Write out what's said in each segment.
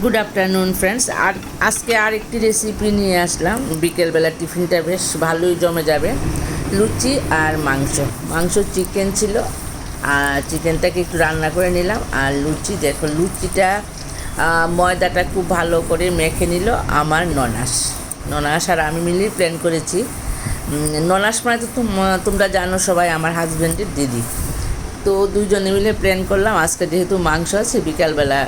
Good afternoon friends আর আজকে আর একটি recipe নিয়ে আসলাম। বিকেলবেলা টিফিনটা বেশ ভালোই জমে যাবে। লুচি আর মাংস। মাংস চিকেন ছিল। আর চিকেনটাকে একটু রান্না করে নিলাম। আর লুচি, দেখো, লুচিটা ময়দাটা খুব ভালো করে মেখে নিল আমার ননাস। ননাস আর আমি মিলেই প্ল্যান করেছি। ননাস মানে তো তোমরা জানো সবাই, আমার হাজব্যান্ডের দিদি। তো দুইজনে মিলে প্ল্যান করলাম। আজকে যেহেতু মাংস আছে, বিকালবেলা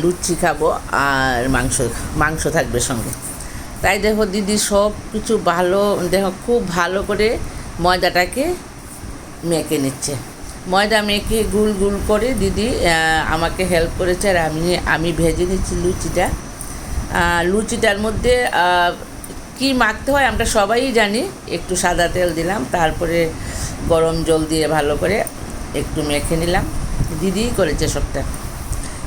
লুচি খাব আর মাংস মাংস থাকবে সঙ্গে। তাই দেখো দিদি সব কিছু ভালো, দেখো খুব ভালো করে ময়দাটাকে মেখে নিচ্ছে। ময়দা মেখে গুল গুল করে দিদি আমাকে হেল্প করেছে আর আমি আমি ভেজে নিচ্ছি লুচিটা। লুচিটার মধ্যে কি মাখতে হয় আমরা সবাই জানি। একটু সাদা তেল দিলাম, তারপরে গরম জল দিয়ে ভালো করে একটু মেখে নিলাম। দিদিই করেছে সবটা।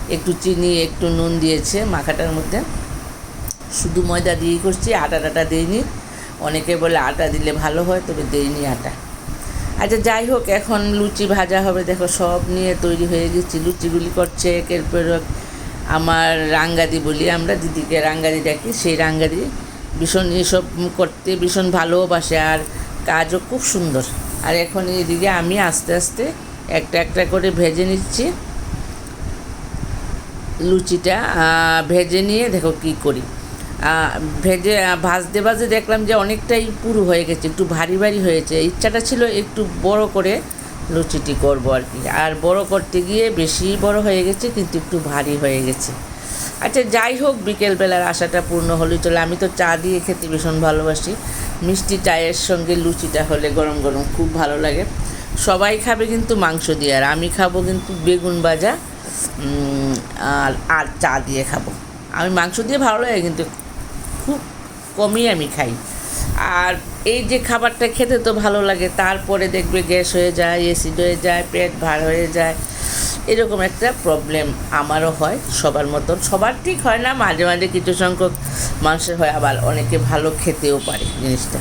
একটু চিনি, একটু নুন দিয়েছে মাখাটার মধ্যে। শুধু ময়দা দিয়েই করছি, আটা টাটা দিইনি। অনেকে বলে আটা দিলে ভালো হয়, তবে দেইনি আটা। আচ্ছা যাই হোক, এখন লুচি ভাজা হবে। দেখো, সব নিয়ে তৈরি হয়ে গেছি। লুচিগুলি করছে একের পর আমার রাঙ্গাদি বলি আমরা, দিদিকে রাঙ্গাদি ডাকি, সেই রাঙ্গাদি ভীষণ এসব করতে ভীষণ ভালোবাসে আর কাজও খুব সুন্দর। আর এখন এদিকে আমি আস্তে আস্তে একটা একটা করে ভেজে নিচ্ছি। লুচিটা ভেজে নিয়ে দেখো কি করি। ভেজে ভাজতে ভাজতে দেখলাম যে অনেকটাই পুরু হয়ে গেছে, একটু ভারী ভারী হয়েছে। ইচ্ছাটা ছিল একটু বড় করে লুচিটি করব আর কি। আর বড় করতে গিয়ে বেশি বড় হয়ে গেছে, কিন্তু একটু ভারী হয়ে গেছে। আচ্ছা যাই হোক, বিকেলবেলার আশাটা পূর্ণ হলেই চলে, আমি তো চা দিয়ে খেতে ভীষণ ভালোবাসি। মিষ্টি চায়ের সঙ্গে লুচিটা হলে গরম গরম খুব ভালো লাগে। সবাই খাবে কিন্তু মাংস দিয়ে, আর আমি খাব কিন্তু বেগুন ভাজা আর আর চা দিয়ে খাব। আমি মাংস দিয়ে ভালো লাগে, কিন্তু খুব কমই আমি খাই। আর এই যে খাবারটা খেতে তো ভালো লাগে, তারপরে দেখবে গ্যাস হয়ে যায় অ্যাসিড হয়ে যায়, পেট ভার হয়ে যায়। এরকম একটা প্রবলেম আমারও হয়, সবার মতন। সবার ঠিক হয় না, মাঝে মাঝে কিছু সংখ্যক মানুষের হয়, আবার অনেকে ভালো খেতেও পারে জিনিসটা।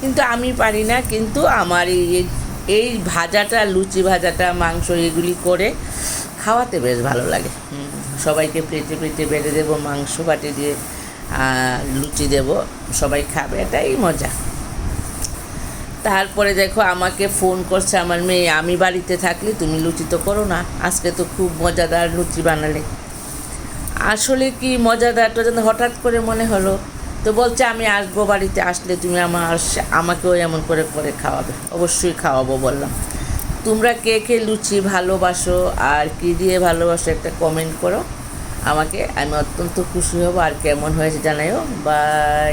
কিন্তু আমি পারি না, কিন্তু আমার এই এই ভাজাটা, লুচি ভাজাটা, মাংস এগুলি করে খাওয়াতে বেশ ভালো লাগে। সবাইকে প্লেটে প্লেটে বেড়ে দেবো, মাংস বাটি দিয়ে লুচি দেব, সবাই খাবে, এটাই মজা। তারপরে দেখো আমাকে ফোন করছে আমার মেয়ে, আমি বাড়িতে থাকলে তুমি লুচি তো করো না, আজকে তো খুব মজাদার লুচি বানালে। আসলে কি মজাদারটা যেন হঠাৎ করে মনে হলো, তো বলছে, আমি আসব বাড়িতে, আসলে তুমি আমার, আমাকেও এমন করে করে খাওয়াবে। অবশ্যই খাওয়াবো, বললাম। তোমরা কে কে লুচি ভালোবাসো আর কি দিয়ে ভালোবাসো একটা কমেন্ট করো। আমাকে, আমি অত্যন্ত খুশি হব আর কেমন হয়েছে জানাইও। বাই